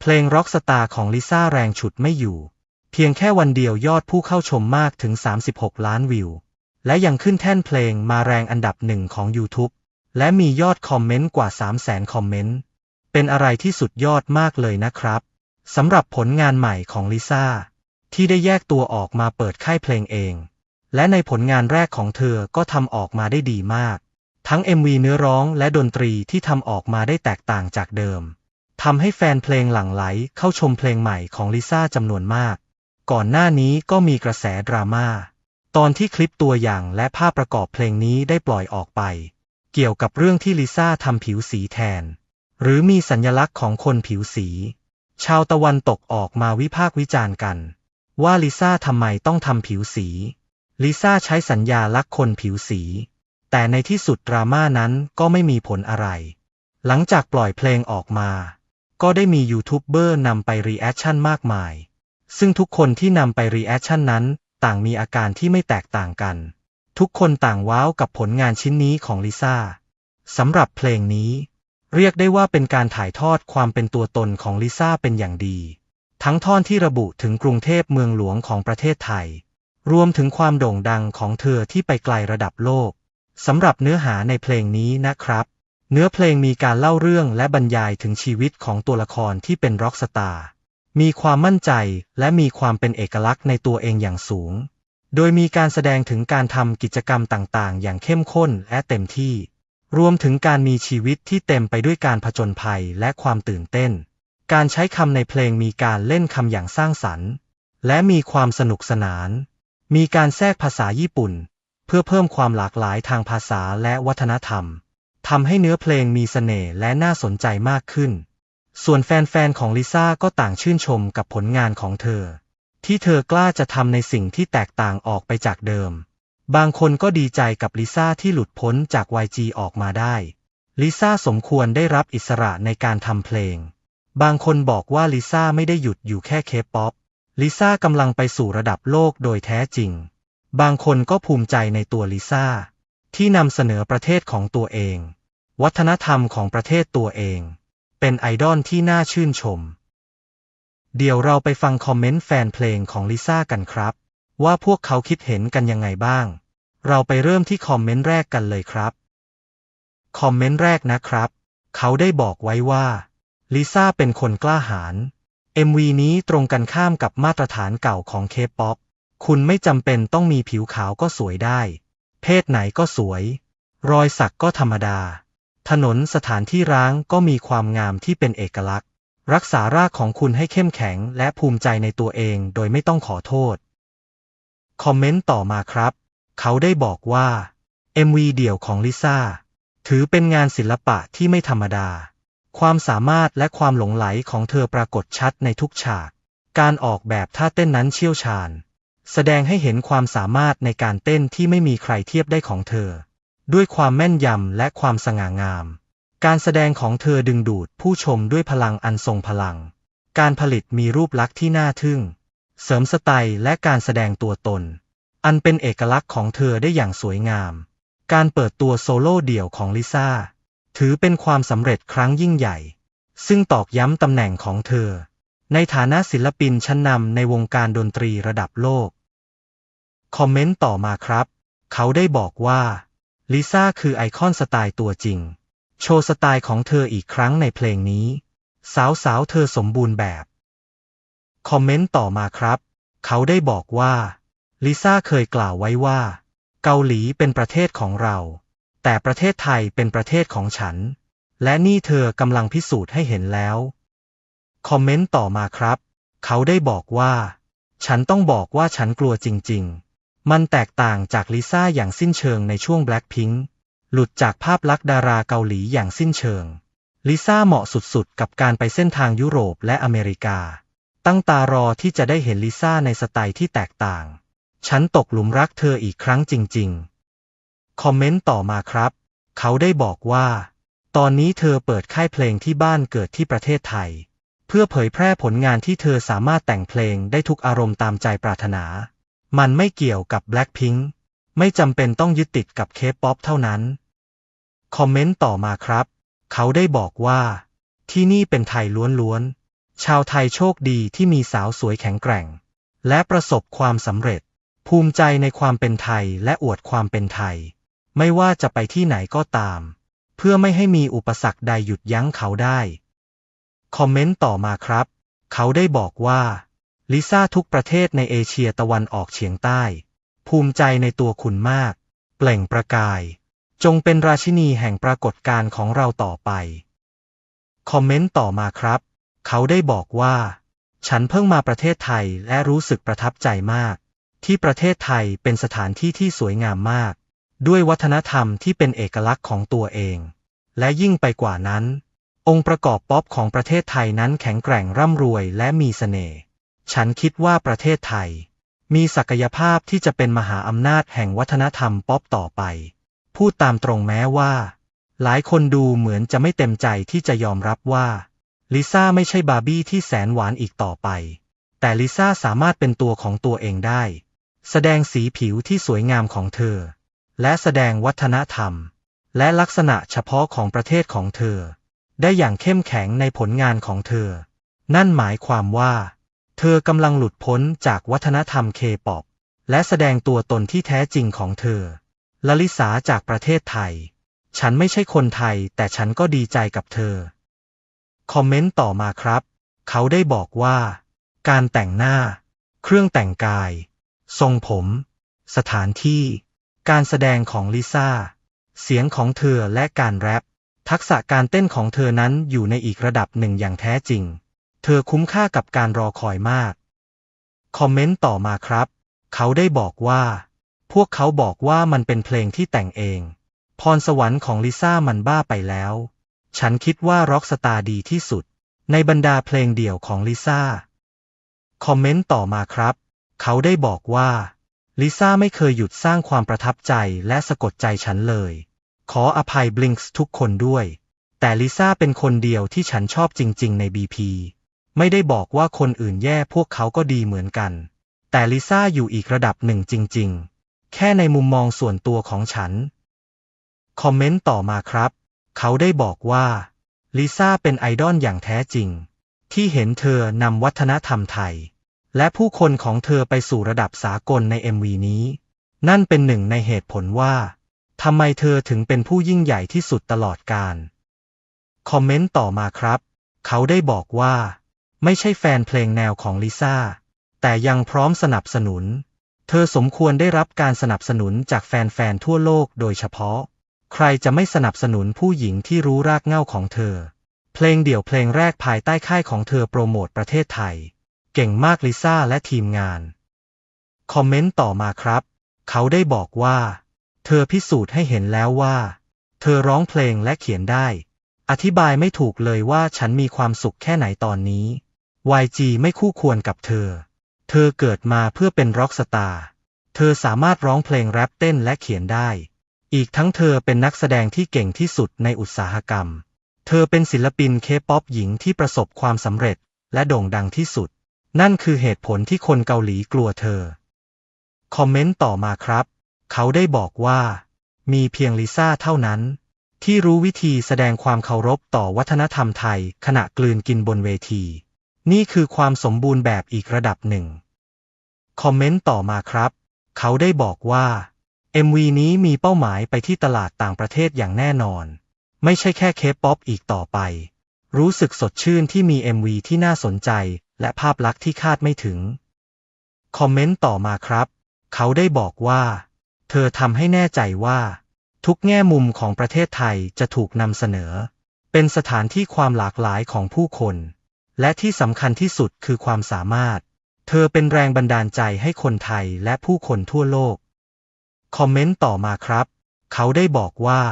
เพลงร็อกสตาร์ของลิซ่าแรงฉุดไม่อยู่ เพียงแค่วันเดียวยอดผู้เข้าชมมากถึง 36 ล้านวิว และยังขึ้นแท่นเพลงมาแรงอันดับหนึ่งของ YouTube และมียอดคอมเมนต์กว่า 300,000 คอมเมนต์ เป็นอะไรที่สุดยอดมากเลยนะครับสำหรับผลงานใหม่ของลิซ่าที่ได้แยกตัวออกมาเปิดค่ายเพลงเอง และในผลงานแรกของเธอก็ทำออกมาได้ดีมาก ทั้ง MV เนื้อร้องและดนตรีที่ทำออกมาได้แตกต่างจากเดิม ทำให้แฟนเพลงหลั่งไหลเข้าชมเพลงใหม่ของลิซ่าจำนวนมาก ก่อนหน้านี้ก็มีกระแสดราม่า ตอนที่คลิปตัวอย่างและภาพประกอบเพลงนี้ได้ปล่อยออกไป เกี่ยวกับเรื่องที่ลิซ่าทำผิวสีแทน หรือมีสัญลักษณ์ของคนผิวสี ชาวตะวันตกออกมาวิพากษ์วิจารณ์กัน ว่าลิซ่าทำไมต้องทำผิวสี ลิซ่าใช้สัญญาลักษณ์คนผิวสี แต่ในที่สุดดราม่านั้นก็ไม่มีผลอะไร หลังจากปล่อยเพลงออกมา ก็ได้มียูทูบเบอร์นำไปรีแอคชั่นมากมาย ซึ่งทุกคนที่นำไปรีแอคชั่นนั้น ต่างมีอาการที่ไม่แตกต่างกัน ทุกคนต่างว้าวกับผลงานชิ้นนี้ของลิซ่าสำหรับเพลงนี้ เรียกได้ว่าเป็นการถ่ายทอดความเป็นตัวตนของลิซ่าเป็นอย่างดี ทั้งท่อนที่ระบุถึงกรุงเทพเมืองหลวงของประเทศไทย รวมถึงความโด่งดังของเธอที่ไปไกลระดับโลกสำหรับเนื้อหาในเพลงนี้นะครับ เนื้อเพลงมีการเล่าเรื่องและบรรยายถึงชีวิตของตัวละครที่เป็นร็อกสตาร์มีความมั่นใจและมีความเป็นเอกลักษณ์ในตัวเองอย่างสูง โดยมีการแสดงถึงการทำกิจกรรมต่างๆ อย่างเข้มข้นและเต็มที่ รวมถึงการมีชีวิตที่เต็มไปด้วยการผจญภัยและความตื่นเต้น การใช้คำในเพลงมีการเล่นคำอย่างสร้างสรรค์ และมีความสนุกสนาน มีการแทรกภาษาญี่ปุ่น เพื่อเพิ่มความหลากหลายทางภาษาและวัฒนธรรม ทำให้เนื้อเพลงมีเสน่ห์และน่าสนใจมากขึ้น ส่วนแฟนๆ ของลิซ่าก็ต่างชื่นชมกับผลงานของเธอ ที่เธอกล้าจะทำในสิ่งที่แตกต่างออกไปจากเดิม บางคนก็ดีใจกับลิซ่าที่หลุดพ้นจาก YG ออกมาได้ ลิซ่าสมควรได้รับอิสระในการทำเพลง บางคนบอกว่าลิซ่าไม่ได้หยุดอยู่แค่เคป๊อป ลิซ่ากำลังไปสู่ระดับโลกโดยแท้จริง บางคนก็ภูมิใจในตัวลิซ่า ที่นำเสนอประเทศของตัวเอง วัฒนธรรมของประเทศตัวเอง เป็นไอดอลที่น่าชื่นชม เดี๋ยวเราไปฟังคอมเมนต์แฟนเพลงของลิซ่ากันครับ ว่าพวกเขาคิดเห็นกันยังไงบ้าง เราไปเริ่มที่คอมเมนต์แรกกันเลยครับ คอมเมนต์แรกนะครับ เขาได้บอกไว้ว่าลิซ่าเป็นคนกล้าหาญ MV นี้ตรงกันข้ามกับมาตรฐานเก่าของเคป๊อป คุณไม่จำเป็นต้องมีผิวขาวก็สวยได้ เพศไหนก็สวย รอยสักก็ธรรมดา ถนนสถานที่ร้างก็มีความงามที่เป็นเอกลักษณ์ รักษารากของคุณให้เข้มแข็งและภูมิใจในตัวเองโดยไม่ต้องขอโทษ คอมเมนต์ต่อมาครับ เขาได้บอกว่า MV เดี่ยวของลิซ่าถือเป็นงานศิลปะที่ไม่ธรรมดา ความสามารถและความหลงไหลของเธอปรากฏชัดในทุกฉาก การออกแบบท่าเต้นนั้นเชี่ยวชาญ แสดงให้เห็นความสามารถในการเต้นที่ไม่มีใครเทียบได้ของเธอ ด้วยความแม่นยำและความสง่างาม การแสดงของเธอดึงดูดผู้ชมด้วยพลังอันทรงพลัง การผลิตมีรูปลักษณ์ที่น่าทึ่ง เสริมสไตล์และการแสดงตัวตน อันเป็นเอกลักษณ์ของเธอได้อย่างสวยงาม การเปิดตัวโซโล่เดี่ยวของลิซ่าถือเป็นความสำเร็จครั้งยิ่งใหญ่ ซึ่งตอกย้ำตำแหน่งของเธอ ในฐานะศิลปินชั้นนำในวงการดนตรีระดับโลก คอมเมนต์ต่อมาครับ เขาได้บอกว่าลิซ่าคือไอคอนสไตล์ตัวจริง โชว์สไตล์ของเธออีกครั้งในเพลงนี้ สาวสาวเธอสมบูรณ์แบบ คอมเมนต์ต่อมาครับ เขาได้บอกว่าลิซ่าเคยกล่าวไว้ว่า เกาหลีเป็นประเทศของเรา แต่ประเทศไทยเป็นประเทศของฉัน และนี่เธอกำลังพิสูจน์ให้เห็นแล้ว คอมเมนต์ต่อมาครับ เขาได้บอกว่า ฉันต้องบอกว่าฉันกลัวจริง ๆ มันแตกต่างจากลิซ่าอย่างสิ้นเชิงในช่วงแบล็คพิงค์หลุดจากภาพลักษณ์ดาราเกาหลีอย่างสิ้นเชิง ลิซ่าเหมาะสุดๆ กับการไปเส้นทางยุโรปและอเมริกา ตั้งตารอที่จะได้เห็นลิซ่าในสไตล์ที่แตกต่าง ฉันตกหลุมรักเธออีกครั้งจริงๆ คอมเมนต์ต่อมาครับ เขาได้บอกว่า ตอนนี้เธอเปิดค่ายเพลงที่บ้านเกิดที่ประเทศไทย เพื่อเผยแพร่ผลงานที่เธอสามารถแต่งเพลงได้ทุกอารมณ์ตามใจปรารถนา มันไม่เกี่ยวกับ Blackpink ไม่จำเป็นต้องยึดติดกับเคป๊อปเท่านั้น คอมเมนต์ต่อมาครับ เขาได้บอกว่า ที่นี่เป็นไทยล้วนๆ ชาวไทยโชคดีที่มีสาวสวยแข็งแกร่ง และประสบความสำเร็จ ภูมิใจในความเป็นไทยและอวดความเป็นไทย ไม่ว่าจะไปที่ไหนก็ตาม เพื่อไม่ให้มีอุปสรรคใดหยุดยั้งเขาได้ คอมเมนต์ต่อมาครับ เขาได้บอกว่า ลิซ่าทุกประเทศในเอเชียตะวันออกเฉียงใต้ ภูมิใจในตัวคุณมาก เปล่งประกาย จงเป็นราชินีแห่งปรากฏการณ์ของเราต่อไป คอมเมนต์ต่อมาครับ เขาได้บอกว่า ฉันเพิ่งมาประเทศไทยและรู้สึกประทับใจมาก ที่ประเทศไทยเป็นสถานที่ที่สวยงามมาก ด้วยวัฒนธรรมที่เป็นเอกลักษณ์ของตัวเอง และยิ่งไปกว่านั้น องค์ประกอบป๊อปของประเทศไทยนั้นแข็งแกร่งร่ำรวยและมีเสน่ห์ ฉันคิดว่าประเทศไทย มีศักยภาพที่จะเป็นมหาอำนาจแห่งวัฒนธรรมป๊อปต่อไป พูดตามตรงแม้ว่า หลายคนดูเหมือนจะไม่เต็มใจที่จะยอมรับว่าลิซ่าไม่ใช่บาร์บี้ที่แสนหวานอีกต่อไป แต่ลิซ่าสามารถเป็นตัวของตัวเองได้ แสดงสีผิวที่สวยงามของเธอ และแสดงวัฒนธรรม และลักษณะเฉพาะของประเทศของเธอ ได้อย่างเข้มแข็งในผลงานของเธอ นั่นหมายความว่า เธอกำลังหลุดพ้นจากวัฒนธรรมเคป๊อปและแสดงตัวตนที่แท้จริงของเธอลลิสาจากประเทศไทย ฉันไม่ใช่คนไทยแต่ฉันก็ดีใจกับเธอ คอมเมนต์ต่อมาครับ เขาได้บอกว่า การแต่งหน้า เครื่องแต่งกาย ทรงผม สถานที่ การแสดงของลิซ่า เสียงของเธอและการแรปทักษะการเต้นของเธอนั้นอยู่ในอีกระดับหนึ่งอย่างแท้จริง ธอคุ้มค่ากับการรอคอยมาก คอมเมนต์ต่อมาครับ เขาได้บอกว่า พวกเขาบอกว่ามันเป็นเพลงที่แต่งเอง พรสวรรค์ของลิซ่ามันบ้าไปแล้ว ฉันคิดว่าร็อกสตาร์ดีที่สุด ในบรรดาเพลงเดี่ยวของลิซ่า คอมเมนต์ต่อมาครับ เขาได้บอกว่าลิซ่าไม่เคยหยุดสร้างความประทับใจและสะกดใจฉันเลย ขออภัยบลิงส์ทุกคนด้วย แต่ลิซ่าเป็นคนเดียวที่ฉันชอบจริง ๆ ในบีพี ไม่ได้บอกว่าคนอื่นแย่พวกเขาก็ดีเหมือนกัน แต่ลิซ่าอยู่อีกระดับหนึ่งจริง ๆ แค่ในมุมมองส่วนตัวของฉัน คอมเมนต์ต่อมาครับ เขาได้บอกว่าลิซ่าเป็นไอดอลอย่างแท้จริง ที่เห็นเธอนำวัฒนธรรมไทย และผู้คนของเธอไปสู่ระดับสากลใน MV นี้ นั่นเป็นหนึ่งในเหตุผลว่าทำไมเธอถึงเป็นผู้ยิ่งใหญ่ที่สุดตลอดกาลคอมเมนต์ต่อมาครับ เขาได้บอกว่า ไม่ใช่แฟนเพลงแนวของลิซ่า แต่ยังพร้อมสนับสนุน เธอสมควรได้รับการสนับสนุนจากแฟนๆทั่วโลกโดยเฉพาะ ใครจะไม่สนับสนุนผู้หญิงที่รู้รากเหง้าของเธอ เพลงเดี่ยวเพลงแรกภายใต้ค่ายของเธอโปรโมทประเทศไทย เก่งมากลิซ่าและทีมงาน คอมเมนต์ต่อมาครับ เขาได้บอกว่า เธอพิสูจน์ให้เห็นแล้วว่า เธอร้องเพลงและเขียนได้ อธิบายไม่ถูกเลยว่าฉันมีความสุขแค่ไหนตอนนี้ YG ไม่คู่ควรกับเธอ เธอเกิดมาเพื่อเป็นร็อกสตาร์ เธอสามารถร้องเพลงแรปเต้นและเขียนได้ อีกทั้งเธอเป็นนักแสดงที่เก่งที่สุดในอุตสาหกรรม เธอเป็นศิลปินเคป๊อปหญิงที่ประสบความสำเร็จและโด่งดังที่สุด นั่นคือเหตุผลที่คนเกาหลีกลัวเธอ คอมเมนต์ต่อมาครับ เขาได้บอกว่า มีเพียงลิซ่าเท่านั้น ที่รู้วิธีแสดงความเคารพต่อวัฒนธรรมไทยขณะกลืนกินบนเวที นี่คือความสมบูรณ์แบบอีกระดับหนึ่ง คอมเมนต์ต่อมาครับ เขาได้บอกว่า MV นี้มีเป้าหมายไปที่ตลาดต่างประเทศอย่างแน่นอน ไม่ใช่แค่เคป๊อปอีกต่อไป รู้สึกสดชื่นที่มี MV ที่น่าสนใจ และภาพลักษณ์ที่คาดไม่ถึง คอมเมนต์ต่อมาครับ เขาได้บอกว่า เธอทำให้แน่ใจว่า ทุกแง่มุมของประเทศไทยจะถูกนำเสนอ เป็นสถานที่ความหลากหลายของผู้คน และที่สำคัญที่สุดคือความสามารถ เธอเป็นแรงบันดาลใจให้คนไทยและผู้คนทั่วโลก คอมเมนต์ต่อมาครับ เขาได้บอกว่า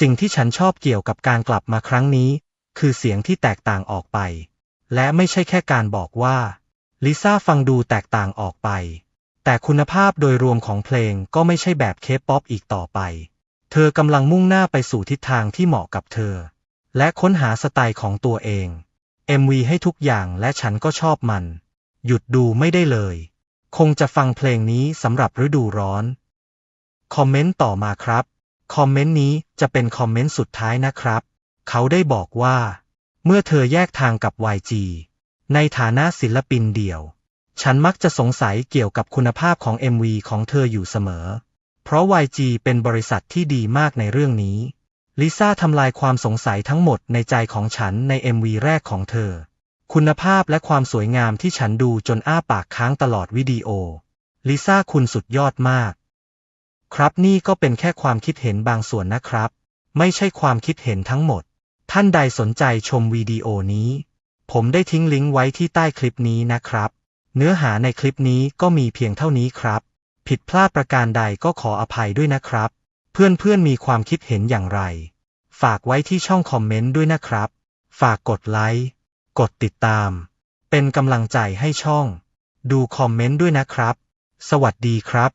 สิ่งที่ฉันชอบเกี่ยวกับการกลับมาครั้งนี้ คือเสียงที่แตกต่างออกไป และไม่ใช่แค่การบอกว่าลิซ่าฟังดูแตกต่างออกไป แต่คุณภาพโดยรวมของเพลงก็ไม่ใช่แบบเคป๊อปอีกต่อไป เธอกำลังมุ่งหน้าไปสู่ทิศทางที่เหมาะกับเธอ และค้นหาสไตล์ของตัวเอง MV ให้ทุกอย่างและฉันก็ชอบมัน หยุดดูไม่ได้เลย คงจะฟังเพลงนี้สำหรับฤดูร้อน คอมเมนต์ต่อมาครับ คอมเมนต์นี้จะเป็นคอมเมนต์สุดท้ายนะครับ เขาได้บอกว่า เมื่อเธอแยกทางกับ YG ในฐานะศิลปินเดี่ยว ฉันมักจะสงสัยเกี่ยวกับคุณภาพของ MV ของเธออยู่เสมอ เพราะ YG เป็นบริษัทที่ดีมากในเรื่องนี้ ลิซ่าทำลายความสงสัยทั้งหมดในใจของฉันใน MV แรกของเธอ คุณภาพและความสวยงามที่ฉันดูจนอ้าปากค้างตลอดวิดีโอ ลิซ่าคุณสุดยอดมาก ครับนี่ก็เป็นแค่ความคิดเห็นบางส่วนนะครับ ไม่ใช่ความคิดเห็นทั้งหมด ท่านใดสนใจชมวิดีโอนี้ ผมได้ทิ้งลิงก์ไว้ที่ใต้คลิปนี้นะครับ เนื้อหาในคลิปนี้ก็มีเพียงเท่านี้ครับ ผิดพลาดประการใดก็ขออภัยด้วยนะครับ เพื่อนๆมีความคิดเห็นอย่างไร ฝากไว้ที่ช่องคอมเมนต์ด้วยนะครับ ฝากกดไลค์ กดติดตาม เป็นกำลังใจให้ช่อง ดูคอมเมนต์ด้วยนะครับ สวัสดีครับ